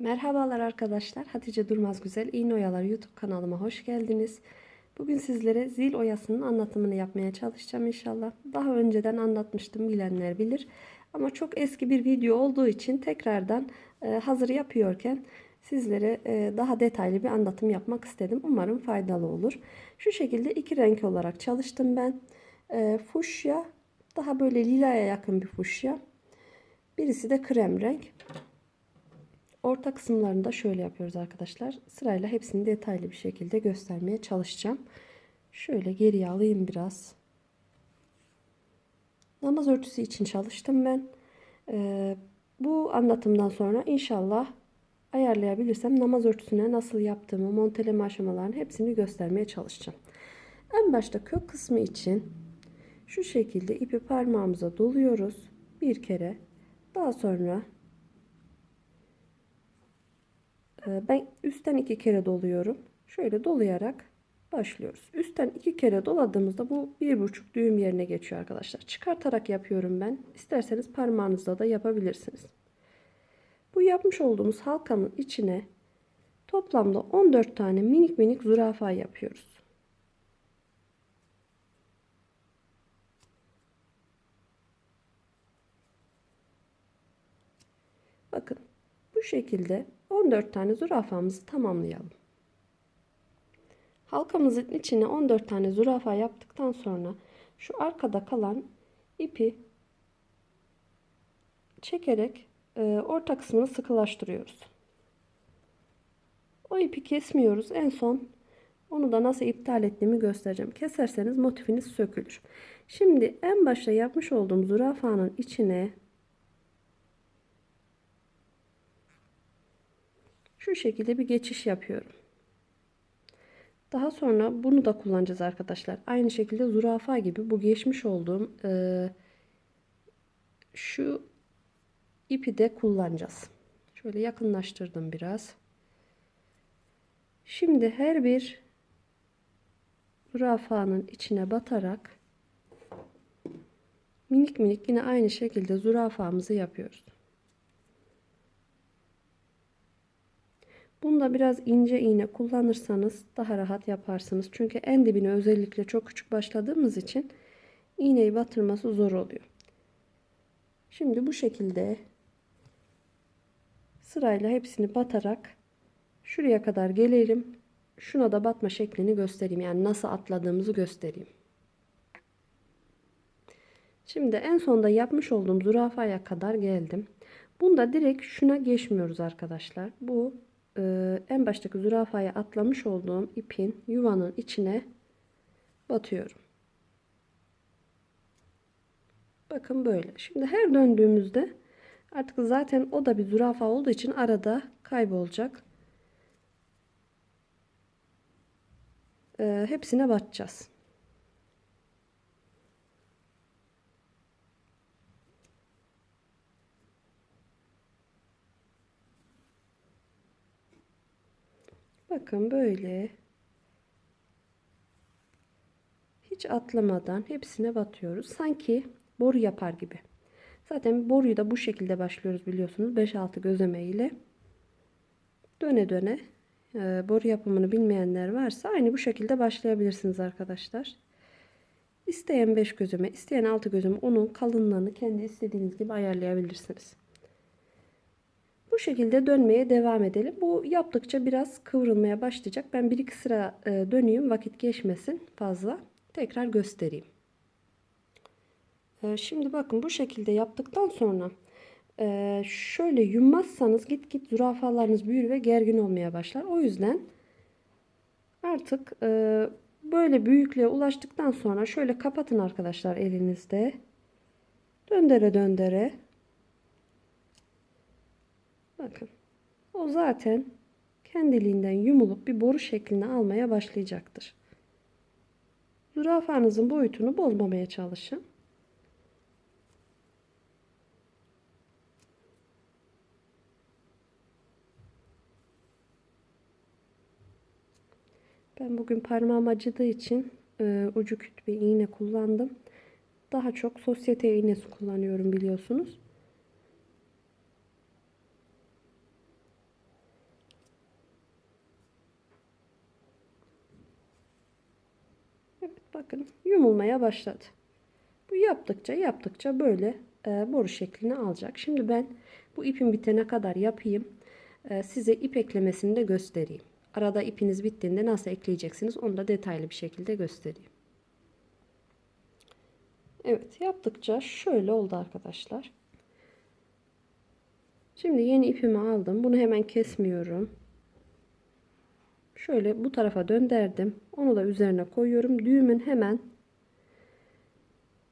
Merhabalar arkadaşlar. Hatice Durmaz Güzel İğne Oyaları YouTube kanalıma hoş geldiniz. Bugün sizlere zil oyasının anlatımını yapmaya çalışacağım inşallah. Daha önceden anlatmıştım bilenler bilir. Ama çok eski bir video olduğu için tekrardan e, hazır yapıyorken sizlere e, daha detaylı bir anlatım yapmak istedim. Umarım faydalı olur. Şu şekilde iki renk olarak çalıştım ben. E, fuşya daha böyle lilaya yakın bir fuşya. Birisi de krem renk. Orta kısımlarını da şöyle yapıyoruz arkadaşlar. Sırayla hepsini detaylı bir şekilde göstermeye çalışacağım. Şöyle geriye alayım biraz. Namaz örtüsü için çalıştım ben. Ee, bu anlatımdan sonra inşallah ayarlayabilirsem namaz örtüsüne nasıl yaptığımı, monteleme aşamalarını hepsini göstermeye çalışacağım. En başta kök kısmı için şu şekilde ipi parmağımıza doluyoruz. Bir kere. Daha sonra Ee, ben üstten iki kere doluyorum. Şöyle dolayarak başlıyoruz. Üstten iki kere doladığımızda bu bir buçuk düğüm yerine geçiyor arkadaşlar. Çıkartarak yapıyorum ben. İsterseniz parmağınızla da yapabilirsiniz. Bu yapmış olduğumuz halkanın içine toplamda 14 tane minik minik zürafa yapıyoruz. Bakın bu şekilde 14 tane zürafamızı tamamlayalım. Halkamızın içine 14 tane zürafa yaptıktan sonra şu arkada kalan ipi çekerek e, orta kısmını sıkılaştırıyoruz. O ipi kesmiyoruz. En son onu da nasıl iptal ettiğimi göstereceğim. Keserseniz motifiniz sökülür. Şimdi en başta yapmış olduğum zürafanın içine şu şekilde bir geçiş yapıyorum. Daha sonra bunu da kullanacağız arkadaşlar. Aynı şekilde zürafa gibi bu geçmiş olduğum e, şu ipi de kullanacağız. Şöyle yakınlaştırdım biraz. Şimdi her bir zürafanın içine batarak minik minik yine aynı şekilde zürafamızı yapıyoruz. Bunda biraz ince iğne kullanırsanız daha rahat yaparsınız. Çünkü en dibine özellikle çok küçük başladığımız için iğneyi batırması zor oluyor. Şimdi bu şekilde sırayla hepsini batarak şuraya kadar gelelim. Şuna da batma şeklini göstereyim. Yani nasıl atladığımızı göstereyim. Şimdi en sonda yapmış olduğum zürafaya kadar geldim. Bunda direkt şuna geçmiyoruz arkadaşlar. Bu e, en baştaki zürafaya atlamış olduğum ipin yuvanın içine batıyorum. Bakın böyle. Şimdi her döndüğümüzde artık zaten o da bir zürafa olduğu için arada kaybolacak. E, hepsine batacağız. Bakın böyle hiç atlamadan hepsine batıyoruz. Sanki boru yapar gibi. Zaten boruyu da bu şekilde başlıyoruz biliyorsunuz. 5-6 gözleme ile döne döne e, boru yapımını bilmeyenler varsa aynı bu şekilde başlayabilirsiniz arkadaşlar. İsteyen 5 gözüme, isteyen 6 gözüme onun kalınlığını kendi istediğiniz gibi ayarlayabilirsiniz. Bu şekilde dönmeye devam edelim. Bu yaptıkça biraz kıvrılmaya başlayacak. Ben bir iki sıra e, döneyim vakit geçmesin fazla. Tekrar göstereyim. E, şimdi bakın bu şekilde yaptıktan sonra e, şöyle yummazsanız git git zürafalarınız büyür ve gergin olmaya başlar. O yüzden artık böyle büyüklüğe ulaştıktan sonra şöyle kapatın arkadaşlar elinizde. Döndere döndere Bakın. O zaten kendiliğinden yumulup bir boru şeklini almaya başlayacaktır. Zürafanızın boyutunu bozmamaya çalışın. Ben bugün parmağım acıdığı için e, ucu küt bir iğne kullandım. Daha çok sosyete iğnesi kullanıyorum biliyorsunuz. Evet bakın yumulmaya başladı. Bu yaptıkça yaptıkça böyle e, boru şeklini alacak. Şimdi ben bu ipin bitene kadar yapayım. E, size ip eklemesini de göstereyim. Arada ipiniz bittiğinde nasıl ekleyeceksiniz onu da detaylı bir şekilde göstereyim. Evet yaptıkça şöyle oldu arkadaşlar. Şimdi yeni ipimi aldım. Bunu hemen kesmiyorum. Şöyle bu tarafa döndürdüm. Onu da üzerine koyuyorum. Düğümün hemen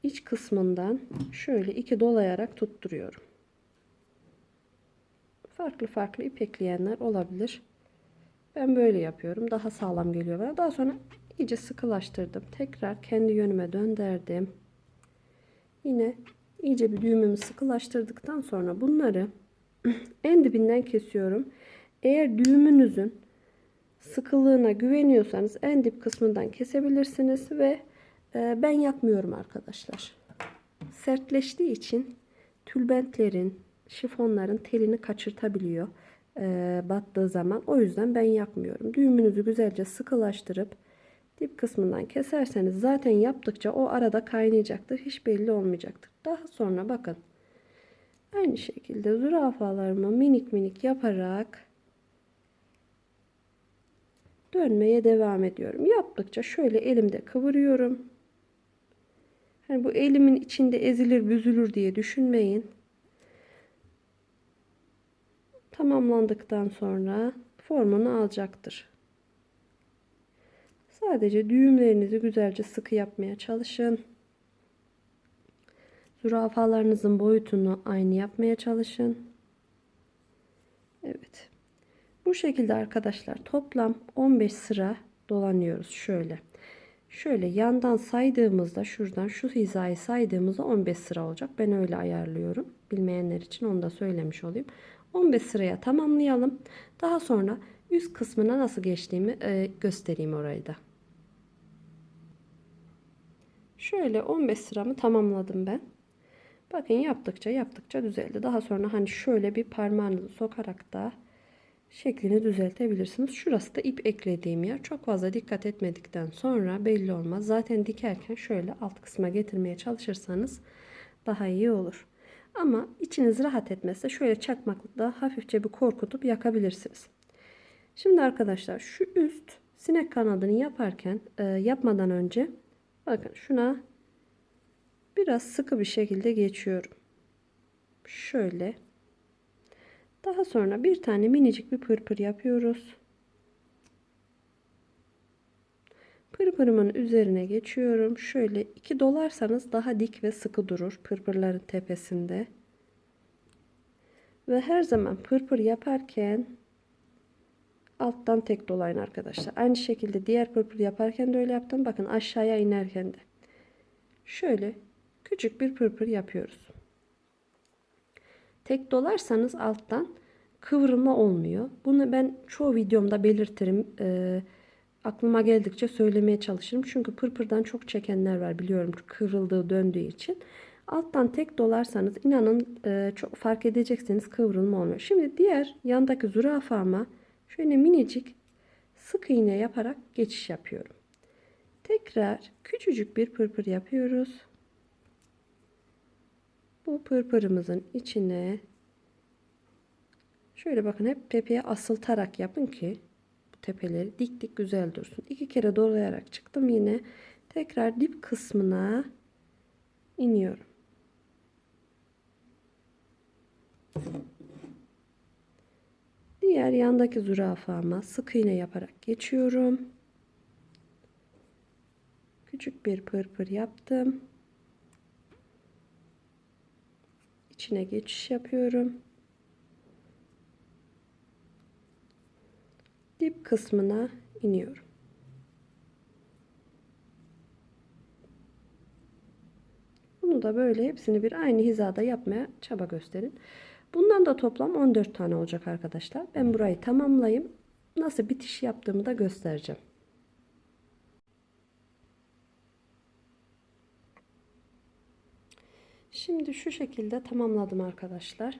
iç kısmından şöyle iki dolayarak tutturuyorum. Farklı farklı ip ekleyenler olabilir. Ben böyle yapıyorum. Daha sağlam geliyor bana. Daha sonra iyice sıkılaştırdım. Tekrar kendi yönüme döndürdüm. Yine iyice bir düğümümü sıkılaştırdıktan sonra bunları en dibinden kesiyorum. Eğer düğümünüzün sıkılığına güveniyorsanız en dip kısmından kesebilirsiniz ve ben yapmıyorum arkadaşlar. Sertleştiği için tülbentlerin, şifonların telini kaçırtabiliyor e, battığı zaman. O yüzden ben yapmıyorum. Düğümünüzü güzelce sıkılaştırıp dip kısmından keserseniz zaten yaptıkça o arada kaynayacaktır. Hiç belli olmayacaktır. Daha sonra bakın aynı şekilde zürafalarımı minik minik yaparak dönmeye devam ediyorum. Yaptıkça şöyle elimde kıvırıyorum. Hani bu elimin içinde ezilir büzülür diye düşünmeyin. Tamamlandıktan sonra formunu alacaktır. Sadece düğümlerinizi güzelce sıkı yapmaya çalışın. Zürafalarınızın boyutunu aynı yapmaya çalışın. Evet. Bu şekilde arkadaşlar toplam 15 sıra dolanıyoruz şöyle. Şöyle yandan saydığımızda şuradan şu hizayı saydığımızda 15 sıra olacak. Ben öyle ayarlıyorum. Bilmeyenler için onu da söylemiş olayım. 15 sıraya tamamlayalım. Daha sonra üst kısmına nasıl geçtiğimi e, göstereyim orayı da. Şöyle 15 sıramı tamamladım ben. Bakın yaptıkça yaptıkça düzeldi. Daha sonra hani şöyle bir parmağınızı sokarak da şeklini düzeltebilirsiniz. Şurası da ip eklediğim yer. Çok fazla dikkat etmedikten sonra belli olmaz. Zaten dikerken şöyle alt kısma getirmeye çalışırsanız daha iyi olur. Ama içiniz rahat etmezse şöyle çakmakla hafifçe bir korkutup yakabilirsiniz. Şimdi arkadaşlar şu üst sinek kanadını yaparken e, yapmadan önce bakın şuna biraz sıkı bir şekilde geçiyorum. Şöyle daha sonra bir tane minicik bir pırpır yapıyoruz. Pırpırımın üzerine geçiyorum. Şöyle iki dolarsanız daha dik ve sıkı durur pırpırların tepesinde. Ve her zaman pırpır yaparken alttan tek dolayın arkadaşlar. Aynı şekilde diğer pırpır yaparken de öyle yaptım. Bakın aşağıya inerken de. Şöyle küçük bir pırpır yapıyoruz. Tek dolarsanız alttan kıvrılma olmuyor. Bunu ben çoğu videomda belirtirim. Ee, aklıma geldikçe söylemeye çalışırım. Çünkü pırpırdan çok çekenler var biliyorum kıvrıldığı döndüğü için. Alttan tek dolarsanız inanın e, çok fark edeceksiniz kıvrılma olmuyor. Şimdi diğer yandaki zürafama şöyle minicik sık iğne yaparak geçiş yapıyorum. Tekrar küçücük bir pırpır yapıyoruz. Bu pırpırımızın içine şöyle bakın hep tepeye asıltarak yapın ki bu tepeleri dik dik güzel dursun. İki kere dolayarak çıktım yine tekrar dip kısmına iniyorum. Diğer yandaki zürafama sık iğne yaparak geçiyorum. Küçük bir pırpır yaptım. İçine geçiş yapıyorum. Dip kısmına iniyorum. Bunu da böyle hepsini bir aynı hizada yapmaya çaba gösterin. Bundan da toplam 14 tane olacak arkadaşlar. Ben burayı tamamlayayım. Nasıl bitiş yaptığımı da göstereceğim. Şimdi şu şekilde tamamladım arkadaşlar.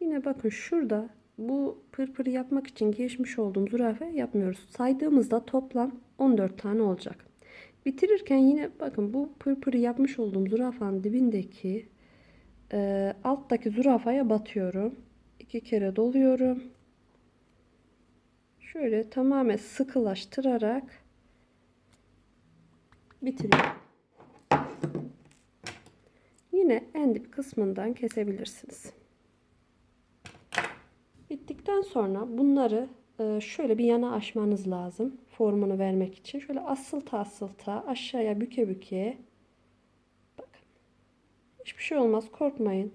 Yine bakın şurada bu pırpırı yapmak için geçmiş olduğum zürafa yapmıyoruz. Saydığımızda toplam 14 tane olacak. Bitirirken yine bakın bu pırpırı yapmış olduğum zürafanın dibindeki e, alttaki zürafaya batıyorum. İki kere doluyorum. Şöyle tamamen sıkılaştırarak bitiriyorum. Yine en dip kısmından kesebilirsiniz. Bittikten sonra bunları e, şöyle bir yana açmanız lazım. Formunu vermek için. Şöyle asılta asılta aşağıya büke büke. Bakın. Hiçbir şey olmaz. Korkmayın.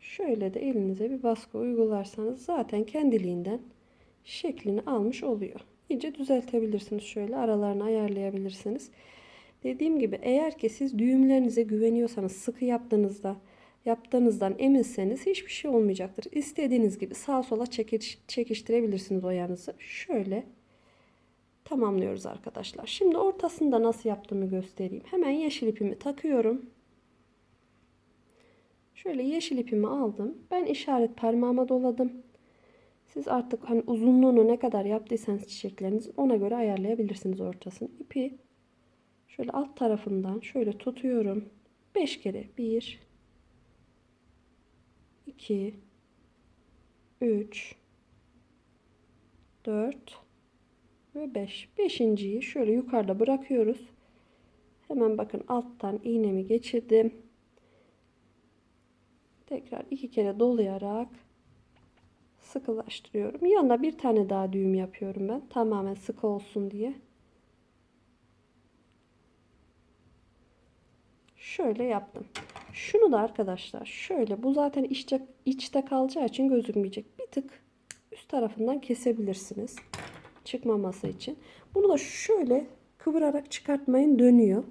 Şöyle de elinize bir baskı uygularsanız zaten kendiliğinden şeklini almış oluyor. İyice düzeltebilirsiniz. Şöyle aralarını ayarlayabilirsiniz. Dediğim gibi eğer ki siz düğümlerinize güveniyorsanız sıkı yaptığınızda yaptığınızdan eminseniz hiçbir şey olmayacaktır. İstediğiniz gibi sağa sola çekiş, çekiştirebilirsiniz oyanızı. Şöyle tamamlıyoruz arkadaşlar. Şimdi ortasında nasıl yaptığımı göstereyim. Hemen yeşil ipimi takıyorum. Şöyle yeşil ipimi aldım. Ben işaret parmağıma doladım. Siz artık hani uzunluğunu ne kadar yaptıysanız çiçekleriniz ona göre ayarlayabilirsiniz ortasını. İpi şöyle alt tarafından şöyle tutuyorum. 5 kere 1 2 3 4 ve 5. Beşinciyi şöyle yukarıda bırakıyoruz. Hemen bakın alttan iğnemi geçirdim. Tekrar iki kere dolayarak sıkılaştırıyorum. Yanına bir tane daha düğüm yapıyorum ben. Tamamen sıkı olsun diye. Şöyle yaptım. Şunu da arkadaşlar şöyle bu zaten içte, içte kalacağı için gözükmeyecek. Bir tık üst tarafından kesebilirsiniz. Çıkmaması için. Bunu da şöyle kıvırarak çıkartmayın dönüyor.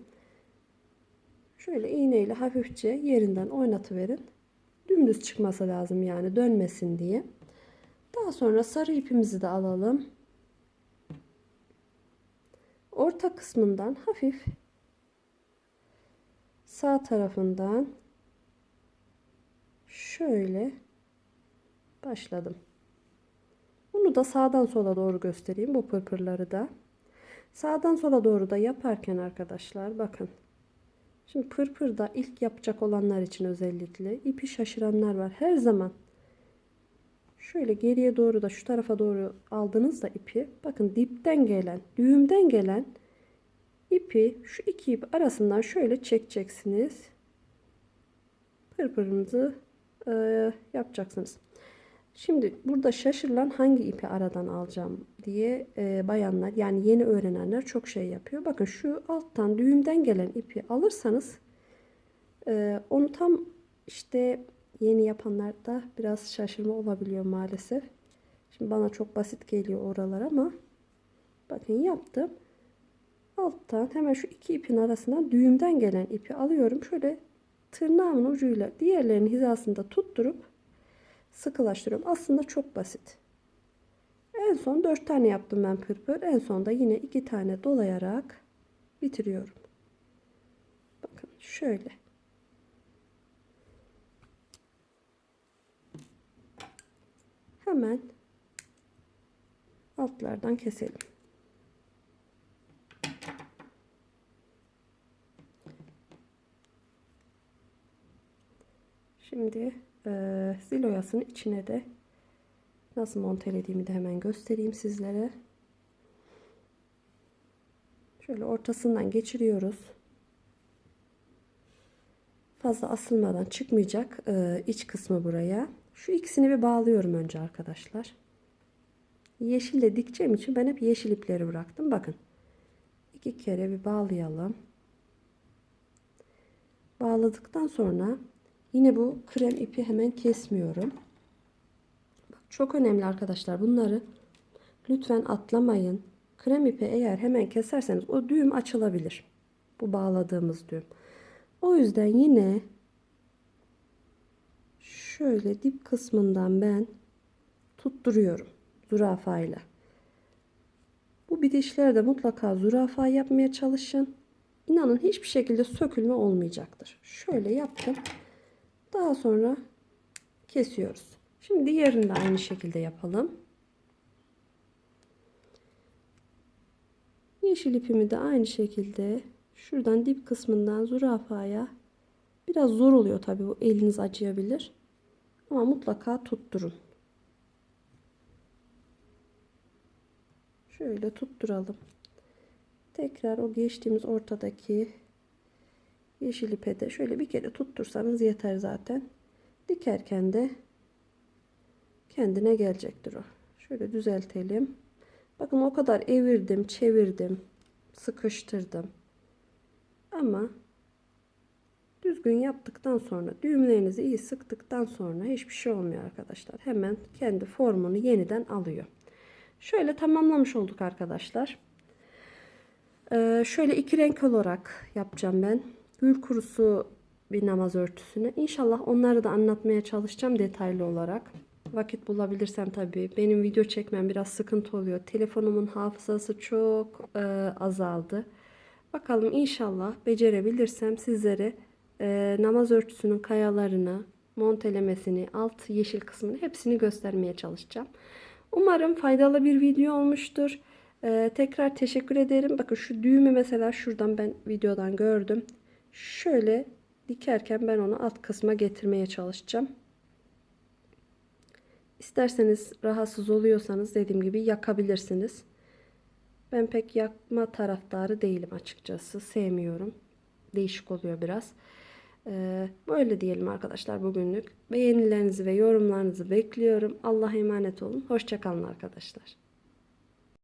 Şöyle iğneyle hafifçe yerinden oynatıverin. Dümdüz çıkması lazım yani dönmesin diye. Daha sonra sarı ipimizi de alalım. Orta kısmından hafif sağ tarafından şöyle başladım. Bunu da sağdan sola doğru göstereyim bu pırpırları da. Sağdan sola doğru da yaparken arkadaşlar bakın. Şimdi pırpırda ilk yapacak olanlar için özellikle ipi şaşıranlar var. Her zaman şöyle geriye doğru da şu tarafa doğru aldığınızda ipi bakın dipten gelen düğümden gelen ipi şu iki ip arasından şöyle çekeceksiniz. Pırpırınızı e, yapacaksınız. Şimdi burada şaşırılan hangi ipi aradan alacağım diye e, bayanlar yani yeni öğrenenler çok şey yapıyor. Bakın şu alttan düğümden gelen ipi alırsanız e, onu tam işte yeni yapanlarda biraz şaşırma olabiliyor maalesef. Şimdi bana çok basit geliyor oralar ama bakın yaptım. Alttan hemen şu iki ipin arasından düğümden gelen ipi alıyorum. Şöyle tırnağımın ucuyla diğerlerinin hizasında tutturup sıkılaştırıyorum. Aslında çok basit. En son 4 tane yaptım ben pırpır. En sonda yine 2 tane dolayarak bitiriyorum. Bakın şöyle. Hemen altlardan keselim. Şimdi e, zil oyasının içine de nasıl montelediğimi de hemen göstereyim sizlere. Şöyle ortasından geçiriyoruz. Fazla asılmadan çıkmayacak e, iç kısmı buraya. Şu ikisini bir bağlıyorum önce arkadaşlar. Yeşille dikeceğim için ben hep yeşil ipleri bıraktım. Bakın. iki kere bir bağlayalım. Bağladıktan sonra Yine bu krem ipi hemen kesmiyorum. Bak, çok önemli arkadaşlar bunları lütfen atlamayın. Krem ipi eğer hemen keserseniz o düğüm açılabilir. Bu bağladığımız düğüm. O yüzden yine şöyle dip kısmından ben tutturuyorum zürafayla. Bu bitişlerde mutlaka zürafa yapmaya çalışın. inanın hiçbir şekilde sökülme olmayacaktır. Şöyle yaptım. Daha sonra kesiyoruz. Şimdi diğerini de aynı şekilde yapalım. Yeşil ipimi de aynı şekilde şuradan dip kısmından zürafaya biraz zor oluyor tabi bu eliniz acıyabilir. Ama mutlaka tutturun. Şöyle tutturalım. Tekrar o geçtiğimiz ortadaki yeşil ipe de şöyle bir kere tuttursanız yeter zaten. Dikerken de kendine gelecektir o. Şöyle düzeltelim. Bakın o kadar evirdim, çevirdim, sıkıştırdım. Ama düzgün yaptıktan sonra düğümlerinizi iyi sıktıktan sonra hiçbir şey olmuyor arkadaşlar. Hemen kendi formunu yeniden alıyor. Şöyle tamamlamış olduk arkadaşlar. Ee, şöyle iki renk olarak yapacağım ben. Gül kurusu bir namaz örtüsünü. İnşallah onları da anlatmaya çalışacağım detaylı olarak. Vakit bulabilirsem tabii. Benim video çekmem biraz sıkıntı oluyor. Telefonumun hafızası çok e, azaldı. Bakalım inşallah becerebilirsem sizlere e, namaz örtüsünün kayalarını, montelemesini, alt yeşil kısmını hepsini göstermeye çalışacağım. Umarım faydalı bir video olmuştur. Ee, tekrar teşekkür ederim. Bakın şu düğümü mesela şuradan ben videodan gördüm. Şöyle dikerken ben onu alt kısma getirmeye çalışacağım. İsterseniz rahatsız oluyorsanız dediğim gibi yakabilirsiniz. Ben pek yakma taraftarı değilim açıkçası. Sevmiyorum. Değişik oluyor biraz. Ee, böyle diyelim arkadaşlar bugünlük. Beğenilerinizi ve yorumlarınızı bekliyorum. Allah'a emanet olun. Hoşçakalın arkadaşlar.